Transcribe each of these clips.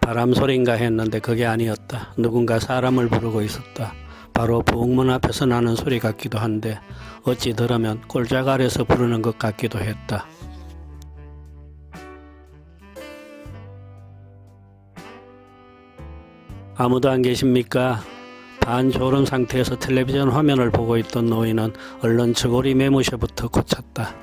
바람 소리인가 했는데 그게 아니었다. 누군가 사람을 부르고 있었다. 바로 부엌문 앞에서 나는 소리 같기도 한데 어찌 들으면 꼴짝 아래서 부르는 것 같기도 했다. 아무도 안 계십니까? 반졸음 상태에서 텔레비전 화면을 보고 있던 노인은 얼른 저고리 매무새부터 고쳤다.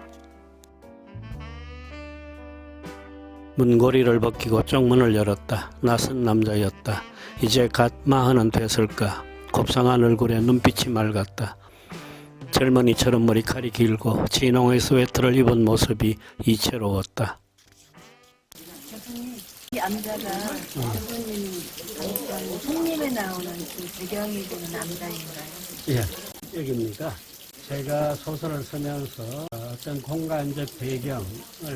문고리를 벗기고 쪽문을 열었다. 낯선 남자였다. 이제 갓 마흔은 됐을까. 곱상한 얼굴에 눈빛이 맑았다. 젊은이처럼 머리칼이 길고 진홍의 스웨터를 입은 모습이 이채로웠다. 암자가 교수님 방송 손님에 나오는 그 배경이 되는 암자인가요? 예, 여기입니다. 제가 소설을 쓰면서 어떤 공간적 배경을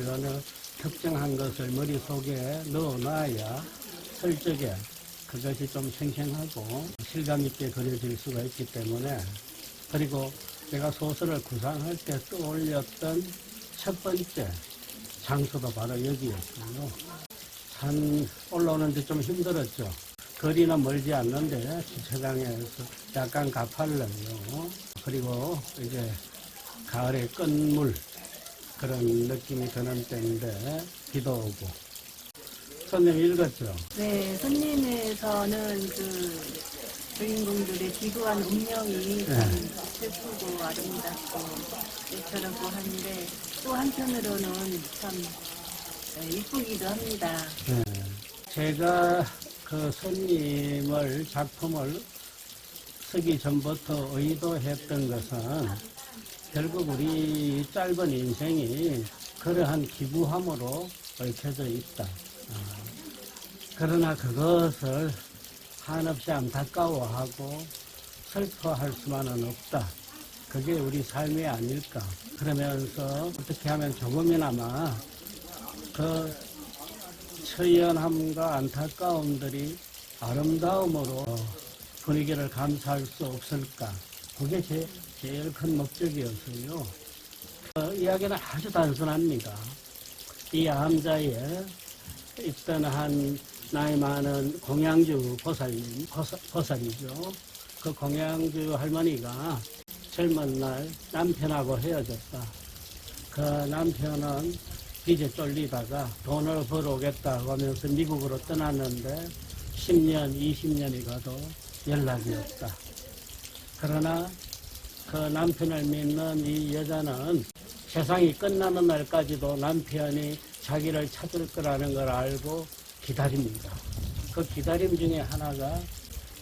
어느 특정한 것을 머릿속에 넣어놔야 설적에 그것이 좀 생생하고 실감 있게 그려질 수가 있기 때문에 그리고 제가 소설을 구상할 때 떠올렸던 첫 번째 장소도 바로 여기였고요. 산 올라오는데 좀 힘들었죠. 거리는 멀지 않는데 주차장에서 약간 가팔러요. 그리고 이제 가을의 끝물 그런 느낌이 드는 때인데 비도 오고 손님 읽었죠? 네, 손님에서는 그 주인공들의 지구한 운명이 참 슬프고 아름답고 그렇다고 하는데 또 한편으로는 참 네, 이쁘기도 합니다. 네. 제가 그 손님을 작품을 쓰기 전부터 의도했던 것은 결국 우리 짧은 인생이 그러한 기부함으로 얽혀져 있다. 아, 그러나 그것을 한없이 안타까워하고 슬퍼할 수만은 없다. 그게 우리 삶이 아닐까. 그러면서 어떻게 하면 조금이나마 그 처연함과 안타까움들이 아름다움으로 분위기를 감사할 수 없을까. 그게 제, 제일 큰 목적이었어요. 어, 이야기는 아주 단순합니다. 이 암자에 있던 한 나이 많은 공양주 보살님, 보살, 보살이죠. 그 공양주 할머니가 젊은 날 남편하고 헤어졌다. 그 남편은 빚에 쫄리다가 돈을 벌어오겠다고 하면서 미국으로 떠났는데 10년, 20년이 가도 연락이 없다. 그러나 그 남편을 믿는 이 여자는 세상이 끝나는 날까지도 남편이 자기를 찾을 거라는 걸 알고 기다립니다. 그 기다림 중에 하나가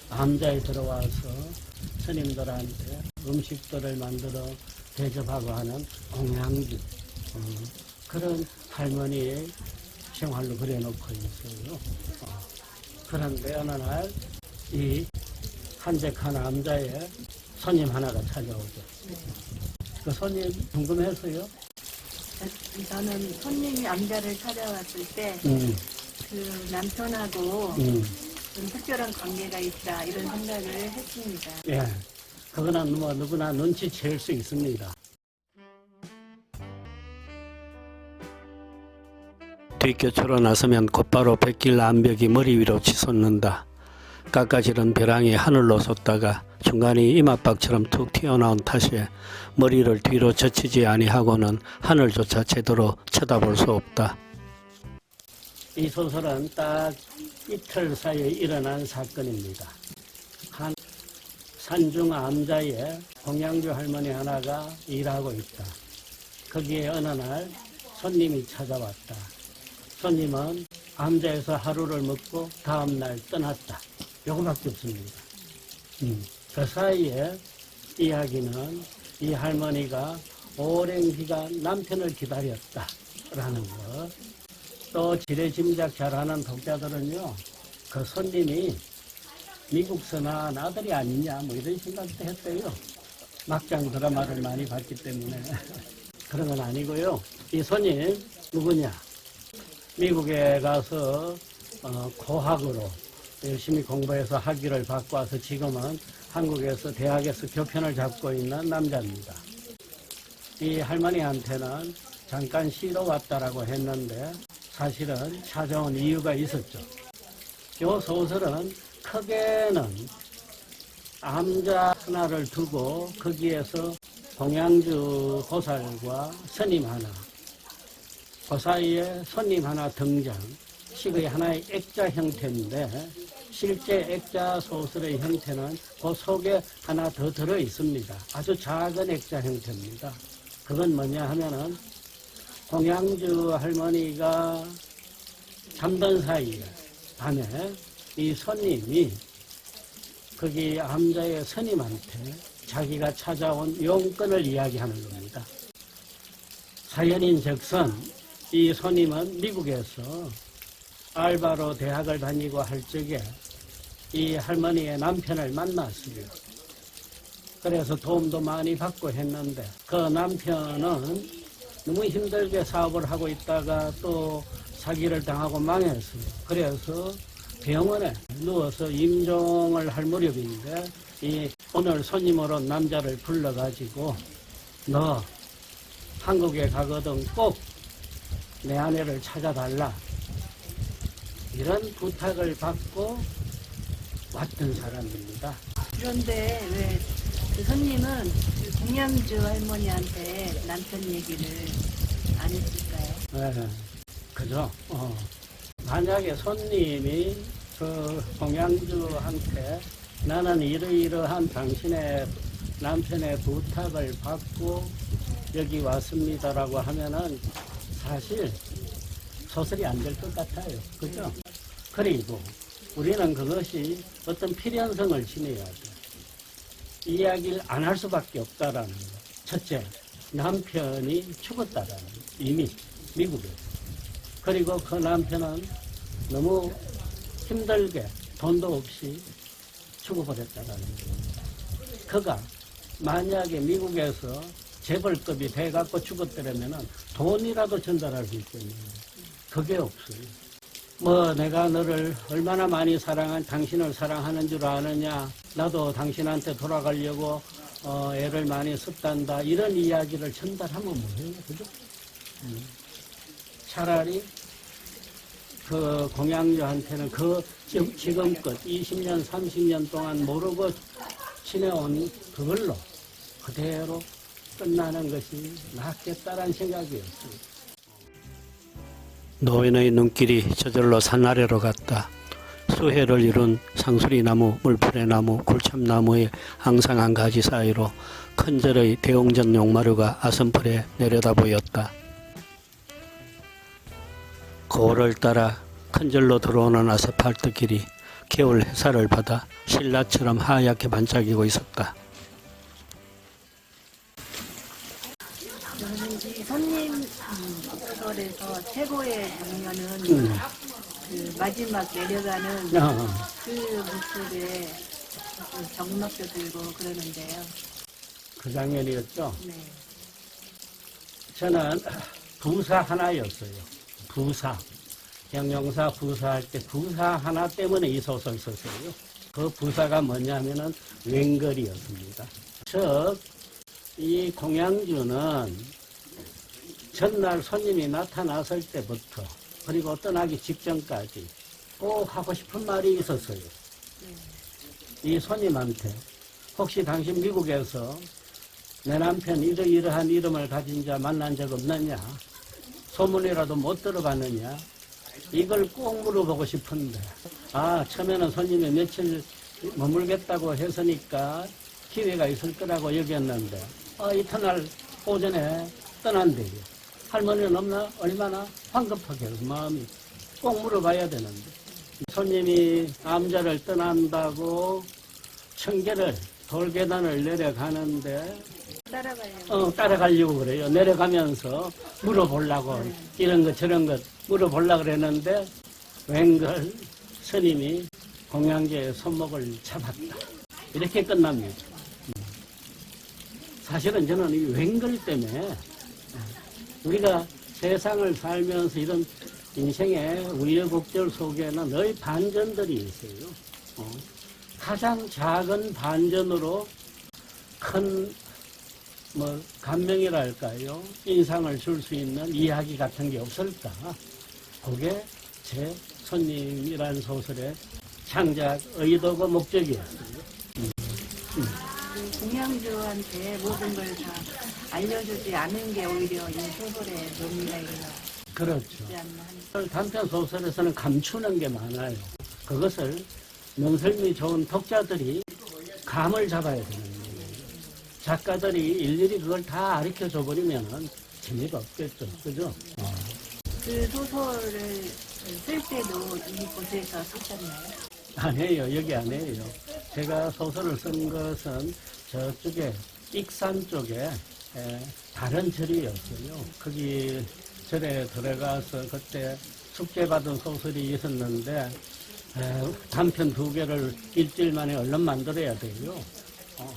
암자에 들어와서 스님들한테 음식들을 만들어 대접하고 하는 공양주. 어, 그런 할머니의 생활로 그려놓고 있어요. 어, 그런데 어느 날 이 한적한 남자의 손님 하나가 찾아오죠. 그 손님 궁금했어요? 저는 손님이 암자를 찾아왔을 때 음, 그 남편하고 음, 좀 특별한 관계가 있다 이런 생각을 했습니다. 예. 그거는 뭐 누구나 눈치챌 수 있습니다. 뒷교초로 나서면 곧바로 백길 암벽이 머리 위로 치솟는다. 깎아지른 벼랑이 하늘로 솟다가 중간이 이마박처럼 툭 튀어나온 탓에 머리를 뒤로 젖히지 아니하고는 하늘조차 제대로 쳐다볼 수 없다. 이 소설은 딱 이틀 사이에 일어난 사건입니다. 한 산중 암자에 공양주 할머니 하나가 일하고 있다. 거기에 어느 날 손님이 찾아왔다. 손님은 암자에서 하루를 먹고 다음날 떠났다. 요거밖에 없습니다. 음, 그 사이에 이야기는 이 할머니가 오랜 기간 남편을 기다렸다. 라는 것. 또 지레 짐작 잘하는 독자들은요, 그 손님이 미국서나 아들이 아니냐, 뭐 이런 생각도 했어요. 막장 드라마를 많이 봤기 때문에. 그런 건 아니고요. 이 손님, 누구냐? 미국에 가서 어, 고학으로 열심히 공부해서 학위를 받고 와서 지금은 한국에서 대학에서 교편을 잡고 있는 남자입니다. 이 할머니한테는 잠깐 쉬러 왔다라고 했는데 사실은 찾아온 이유가 있었죠. 이 소설은 크게는 암자 하나를 두고 거기에서 동양주 보살과 스님 하나, 그 사이에 손님 하나 등장, 식의 하나의 액자 형태인데 실제 액자 소설의 형태는 그 속에 하나 더 들어 있습니다. 아주 작은 액자 형태입니다. 그건 뭐냐 하면은 동양주 할머니가 잠든 사이에 밤에 이 손님이 거기 암자의 스님한테 자기가 찾아온 용건을 이야기하는 겁니다. 사연인 즉선 이 손님은 미국에서 알바로 대학을 다니고 할 적에 이 할머니의 남편을 만났어요. 그래서 도움도 많이 받고 했는데 그 남편은 너무 힘들게 사업을 하고 있다가 또 사기를 당하고 망했어요. 그래서 병원에 누워서 임종을 할 무렵인데 이 오늘 손님으로 남자를 불러가지고 너 한국에 가거든 꼭 내 아내를 찾아달라 이런 부탁을 받고 왔던 사람입니다. 그런데 왜 그 손님은 그 공양주 할머니한테 남편 얘기를 안 했을까요? 네, 그죠? 어. 만약에 손님이 그 동양주한테 나는 이러이러한 당신의 남편의 부탁을 받고 여기 왔습니다라고 하면은 사실 소설이 안 될 것 같아요. 그죠? 그리고 우리는 그것이 어떤 필연성을 지녀야 돼. 이야기를 안 할 수밖에 없다라는 거. 첫째, 남편이 죽었다라는 거. 이미 미국에. 그리고 그 남편은 너무 힘들게 돈도 없이 죽어버렸다라는 겁니다. 그가 만약에 미국에서 재벌급이 돼갖고 죽었더라면은 돈이라도 전달할 수 있겠네요. 그게 없어요. 뭐 내가 너를 얼마나 많이 사랑한 당신을 사랑하는 줄 아느냐 나도 당신한테 돌아가려고 어, 애를 많이 썼단다 이런 이야기를 전달하면 뭐해요 그죠? 음. 차라리 그 공양주한테는 그 지- 지금껏 20년 30년 동안 모르고 지내온 그걸로 그대로 끝나는 것이 낫겠다라는 생각이었어요. 노인의 눈길이 저절로 산 아래로 갔다. 수해를 이룬 상수리나무, 물풀의나무, 굴참나무의 항상한 가지 사이로 큰절의 대웅전 용마루가 아슴풀에 내려다 보였다. 고를 따라 큰절로 들어오는 아스팔트 길이 겨울 햇살을 받아 신라처럼 하얗게 반짝이고 있었다. 최고의 장면은 음. 그 마지막 내려가는 어, 그 모습에 좀 정막도 들고 그러는데요. 그 장면이었죠. 네. 저는 부사 하나였어요. 부사. 경영사 부사할 때 부사 하나 때문에 이 소설 썼어요. 그 부사가 뭐냐면은 웬걸이었습니다. 즉, 이 공양주는 전날 손님이 나타났을 때부터 그리고 떠나기 직전까지 꼭 하고 싶은 말이 있었어요. 이 손님한테 혹시 당신 미국에서 내 남편 이러이러한 이름을 가진 자 만난 적 없느냐? 소문이라도 못 들어봤느냐? 이걸 꼭 물어보고 싶은데, 아, 처음에는 손님이 며칠 머물겠다고 했으니까 기회가 있을 거라고 여겼는데, 아, 이튿날 오전에 떠난대요. 할머니는 없나? 얼마나 황급하게 그 마음이 꼭 물어봐야 되는데. 손님이 암자를 떠난다고 청계를 돌계단을 내려가는데 따라가려고. 어, 따라가려고 그래요. 내려가면서 물어보려고 이런 것 저런 것 물어보려고 그랬는데 웬걸 스님이 공양제의 손목을 잡았다. 이렇게 끝납니다. 음. 사실은 저는 이 웬걸 때문에 우리가 세상을 살면서 이런 인생의 우여곡절 속에는 늘 반전들이 있어요. 어. 가장 작은 반전으로 큰, 뭐, 감명이랄까요? 인상을 줄 수 있는 이야기 같은 게 없을까? 그게 제 손님이라는 소설의 창작 의도고 목적이었어요. 그 공양주한테 모든 걸 다 알려주지 않은 게 오히려 이 소설의 묘미가 있지 그렇죠. 단편 소설에서는 감추는 게 많아요. 그것을 명설미 좋은 독자들이 감을 잡아야 되는 거예요. 작가들이 일일이 그걸 다 가르쳐 줘버리면 재미가 없겠죠. 그죠? 어. 그 소설을 쓸 때도 이곳에서 쓰셨나요? 아니에요. 여기 아니에요. 제가 소설을 쓴 것은 저쪽에 익산 쪽에 에, 다른 절이었어요. 거기 절에 들어가서 그때 숙제받은 소설이 있었는데 에, 단편 두 개를 일주일 만에 얼른 만들어야 돼요. 어,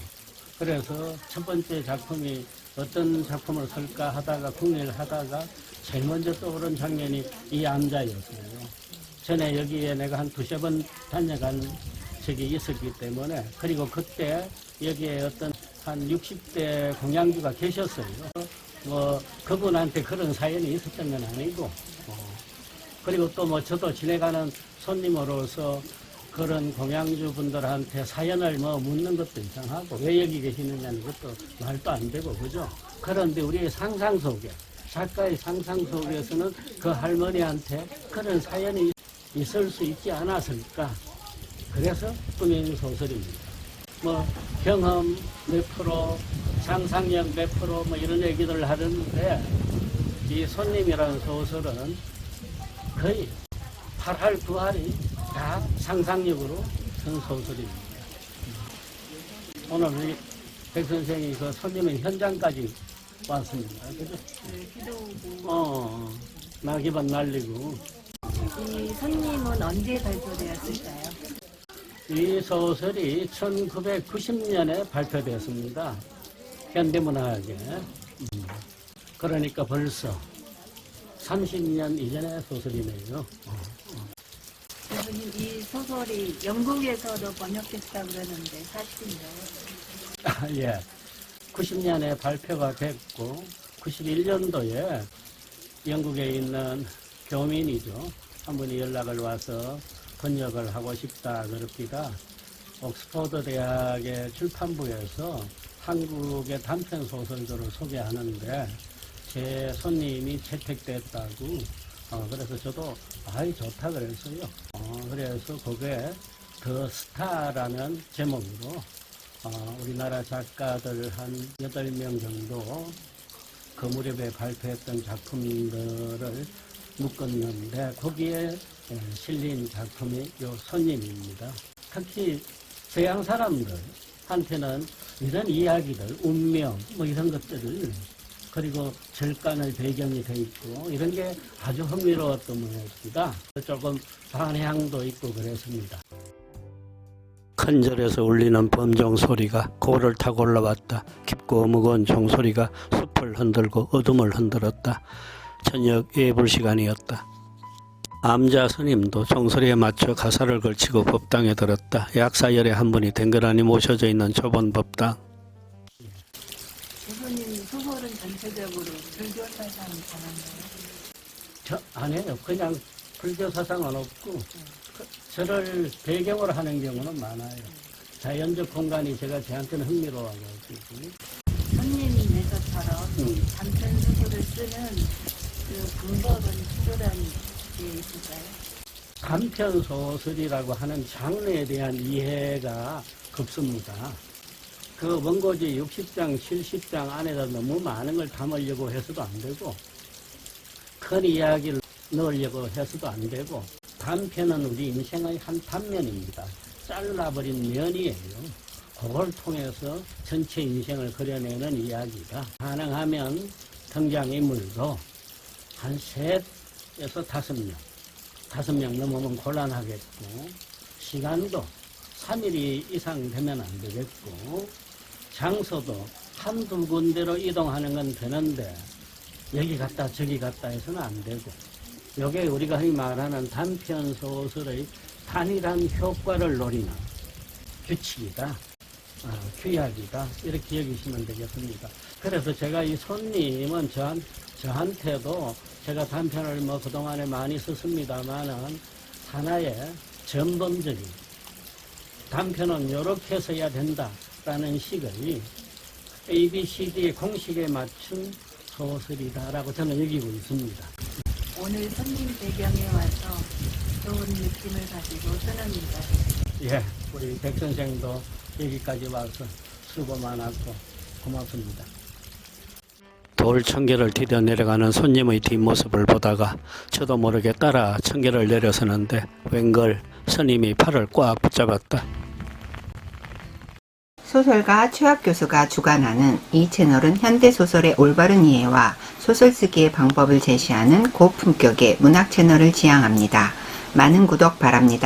그래서 첫 번째 작품이 어떤 작품을 쓸까 하다가 궁리를 하다가 제일 먼저 떠오른 장면이 이 암자였어요. 전에 여기에 내가 한 두세 번 다녀간 적이 있었기 때문에 그리고 그때 여기에 어떤 한 60대 공양주가 계셨어요. 뭐 그분한테 그런 사연이 있었던 건 아니고 어. 그리고 또 뭐 저도 지내가는 손님으로서 그런 공양주 분들한테 사연을 뭐 묻는 것도 이상하고 왜 여기 계시느냐는 것도 말도 안 되고 그죠? 그런데 우리의 상상 속에 작가의 상상 속에서는 그 할머니한테 그런 사연이 있을 수 있지 않았을까? 그래서 꾸민 소설입니다. 뭐 경험 몇 프로, 상상력 몇 프로 뭐 이런 얘기들을 하는데 이 손님이라는 소설은 거의 8할 9할이 다 상상력으로 쓴 소설입니다. 오늘 우리 백 선생이 그 손님의 현장까지 왔습니다. 그죠? 그 기도고 어, 낙이반 날리고 이 손님은 언제 발표되었을까요? 이 소설이 1990년에 발표되었습니다. 현대문학에. 음. 그러니까 벌써 30년 이전의 소설이네요. 교수님 이 소설이 영국에서도 번역됐다 그러는데 사실인가요? 아, 예. 90년에 발표가 됐고, 91년도에 영국에 있는 교민이죠. 한 분이 연락을 와서 번역을 하고 싶다 그럽니다. 옥스퍼드 대학의 출판부에서 한국의 단편 소설들을 소개하는데 제 손님이 채택됐다고 어, 그래서 저도 아이 좋다 그랬어요. 어, 그래서 그게 더 스타라는 제목으로 어, 우리나라 작가들 한 여덟 명 정도 그 무렵에 발표했던 작품들을 묶었는데 거기에 예, 실린 작품이 요 손님입니다. 특히 서양 사람들한테는 이런 이야기들, 운명 뭐 이런 것들을 그리고 절간의 배경이 돼 있고 이런 게 아주 흥미로웠던 모양입니다. 조금 반향도 있고 그랬습니다. 큰 절에서 울리는 범종 소리가 고를 타고 올라왔다. 깊고 무거운 종소리가 숲을 흔들고 어둠을 흔들었다. 저녁 예불 시간이었다. 암자 스님도 종소리에 맞춰 가사를 걸치고 법당에 들었다. 약사열에 한 분이 댕그라니 모셔져 있는 좁은 법당. 교수님 소설은 전체적으로 불교 사상 전한가요? 저 아니에요. 그냥 불교 사상은 없고 그 절을 배경으로 하는 경우는 많아요. 자연적 공간이 제가 저한테는 흥미로워가지고 손님에서처럼 음. 단편 소설을 쓰는 그 방법은 특별한 게 있을까요? 단편 소설이라고 하는 장르에 대한 이해가 급습니다. 그 원고지 60장, 70장 안에다 너무 많은 걸 담으려고 해서도 안 되고, 큰 이야기를 넣으려고 해서도 안 되고, 단편은 우리 인생의 한 단면입니다. 잘라버린 면이에요. 그걸 통해서 전체 인생을 그려내는 이야기가 가능하면 등장인물도 한 셋 에서 다섯 명, 다섯 명 넘으면 곤란하겠고, 시간도 3일 이상 되면 안 되겠고, 장소도 한두 군데로 이동하는 건 되는데, 여기 갔다 저기 갔다 해서는 안 되고, 요게 우리가 흔히 말하는 단편 소설의 단일한 효과를 노리는 규칙이다. 어, 규약이다. 이렇게 여기시면 되겠습니다. 그래서 제가 이 손님은 저한, 저한테도 제가 단편을 뭐 그동안에 많이 썼습니다만은 하나의 전범적인 단편은 이렇게 써야 된다라는 식의 ABCD의 공식에 맞춘 소설이다라고 저는 여기고 있습니다. 오늘 손님 배경에 와서 좋은 느낌을 가지고 떠납니다. 예, 우리 백 선생도 여기까지 와서 수고 많았고 고맙습니다. 돌 청계를 디뎌 내려가는 손님의 뒷모습을 보다가 저도 모르게 따라 청계를 내려서는데 웬걸 스님이 팔을 꽉 붙잡았다. 소설가 최학 교수가 주관하는 이 채널은 현대 소설의 올바른 이해와 소설 쓰기의 방법을 제시하는 고품격의 문학 채널을 지향합니다. 많은 구독 바랍니다.